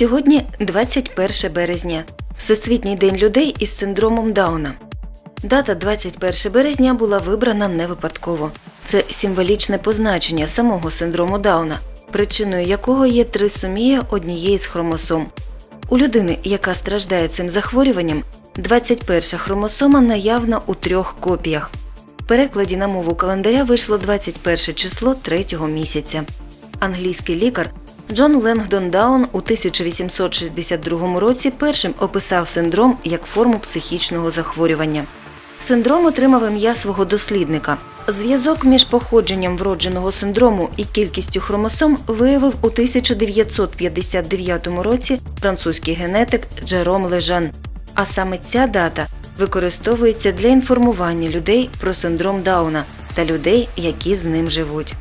Сьогодні 21 березня, Всесвітній день людей із синдромом Дауна. Дата 21 березня була вибрана не випадково. Це символічне позначення самого синдрому Дауна, причиною якого є трисомія однієї з хромосом. У людини, яка страждає цим захворюванням, 21 хромосома наявна у трьох копіях. В перекладі на мову календаря вийшло 21 число третього місяця. Англійський лікар Джон Ленгдон Даун у 1862 році першим описав синдром як форму психічного захворювання. Синдром отримав ім'я свого дослідника. Зв'язок між походженням вродженого синдрому і кількістю хромосом виявив у 1959 році французький генетик Джером Лежан. А саме ця дата використовується для інформування людей про синдром Дауна та людей, які з ним живуть.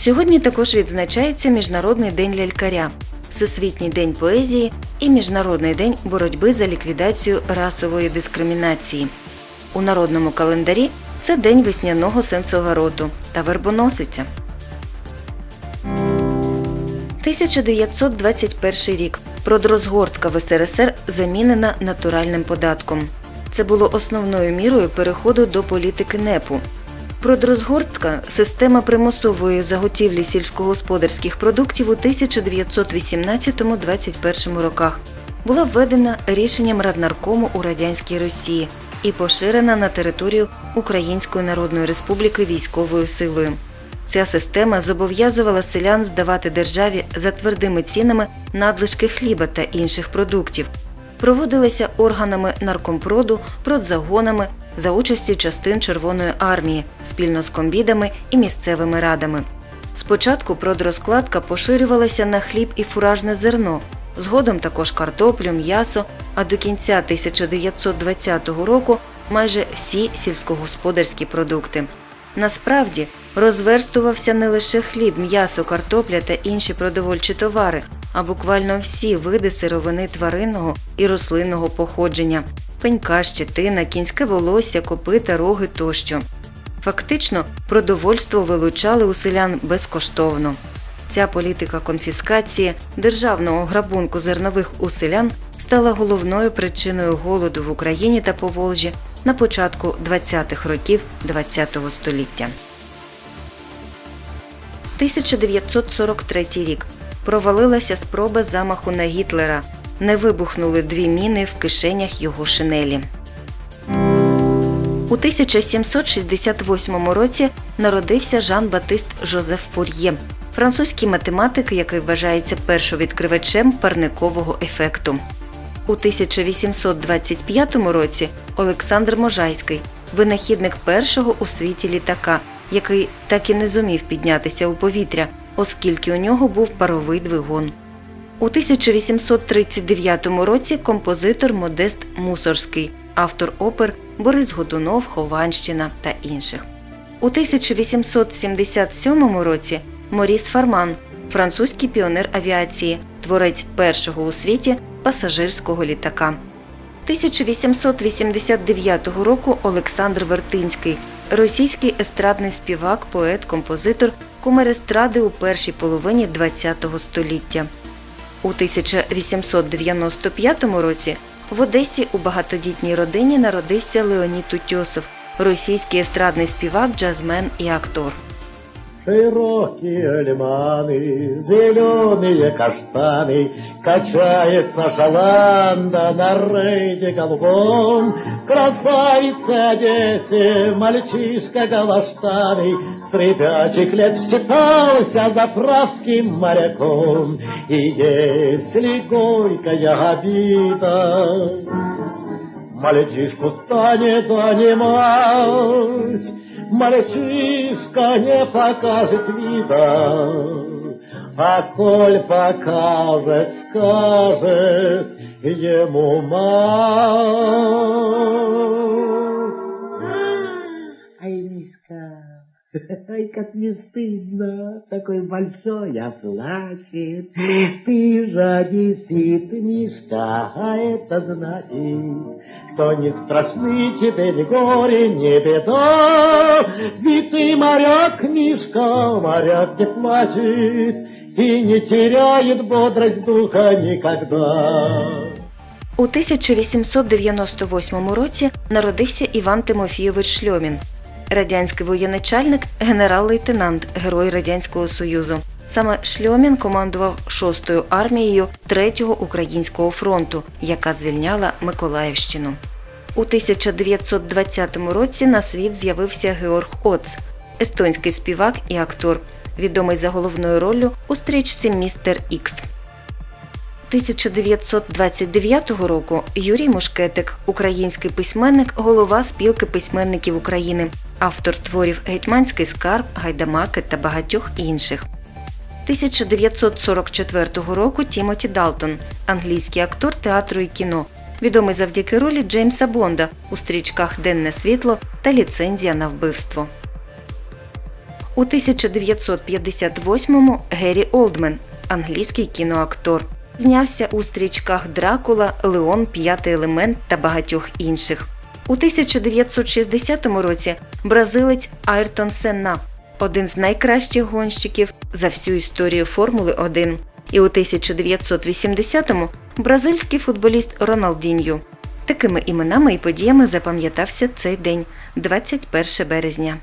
Сьогодні також відзначається Міжнародний день лялькаря, Всесвітній день поезії і Міжнародний день боротьби за ліквідацію расової дискримінації. У народному календарі це день весняного сенцогороту та вербоносиця. 1921 рік. Продрозгортка в СРСР замінена натуральним податком. Це було основною мірою переходу до політики НЕПу. Продрозгортка система примусової заготівлі сільськогосподарських продуктів у 1918-21 роках була введена рішенням Раднаркому у радянській Росії і поширена на територію Української Народної Республіки військовою силою. Ця система зобов'язувала селян здавати державі за твердими цінами надлишки хліба та інших продуктів. Проводилася органами наркомпроду, продзагонами за участі частин Червоної армії спільно з комбідами і місцевими радами. Спочатку продрозкладка поширювалася на хліб і фуражне зерно, згодом також картоплю, м'ясо, а до кінця 1920 року майже всі сільськогосподарські продукти. Насправді розверстувався не лише хліб, м'ясо, картопля та інші продовольчі товари, а буквально всі види сировини тваринного і рослинного походження пенька, щетина, кінське волосся, копита, роги тощо. Фактично, продовольство вилучали у селян безкоштовно. Ця політика конфіскації державного грабунку зернових у селян стала головною причиною голоду в Україні та Поволжі на початку 20-х років ХХ століття. 1943 рік. Провалилася спроба замаху на Гітлера. Не вибухнули дві міни в кишенях його шинелі. У 1768 році народився Жан-Батист Жозеф Фур'є, французький математик, який вважається першовідкривачем парникового ефекту. У 1825 році Олександр Можайський, винахідник першого у світі літака, який так і не зумів піднятися у повітря, оскільки у нього був паровий двигун. У 1839 році композитор Модест Мусорський, автор опер Борис Годунов, Хованщина та інших. У 1877 році Моріс Фарман, французький піонер авіації, творець першого у світі пасажирського літака. 1889 року Олександр Вертинський, російський естрадний співак, поет, композитор, кумир естради у першій половині ХХ століття. У 1895 році в Одесі у багатодітній родині народився Леонід Утьосов, російський естрадний співак, джазмен і актор. Широкие лиманы, зеленые каштаны, Качается шаланда на рейде голубом. Красавица Одессе, мальчишка галаштаны, С ребячих лет считался заправским моряком. И если горькая обида Мальчишку станет занимать, Мальчишка не покажет вида, А коль покажет, скажет ему мать. ай, как не стыдно, такой большой оплачет. Ты же одессит, Мишка, а это значит, что не страшны тебе ни горе, ни беда. Ведь ты моряк, Мишка, моряк не плачет, и не теряет бодрость духа никогда. У 1898 році народився Іван Тимофійович Шльомін, радянський воєначальник, генерал-лейтенант, герой Радянського Союзу. Саме Шльомін командував 6-ю армією 3-го українського фронту, яка звільняла Миколаївщину. У 1920 році на світ з'явився Георг Оц, естонський співак і актор, відомий за головною роллю у стрічці Містер Ікс. 1929 року Юрій Мушкетик, український письменник, голова спілки письменників України, автор творів Гетьманський скарб, Гайдамаки та багатьох інших. 1944 року Тімоті Далтон, англійський актор театру і кіно, відомий завдяки ролі Джеймса Бонда у стрічках Денне світло та Ліцензія на вбивство. У 1958-му Геррі Олдмен, англійський кіноактор, знявся у стрічках Дракула, Леон, П'ятий елемент та багатьох інших. У 1960 році бразилець Айртон Сенна, один з найкращих гонщиків за всю історію Формули 1. І у 1980-му бразильський футболіст Роналдіньо. Такими іменами і подіями запам'ятався цей день, 21 березня.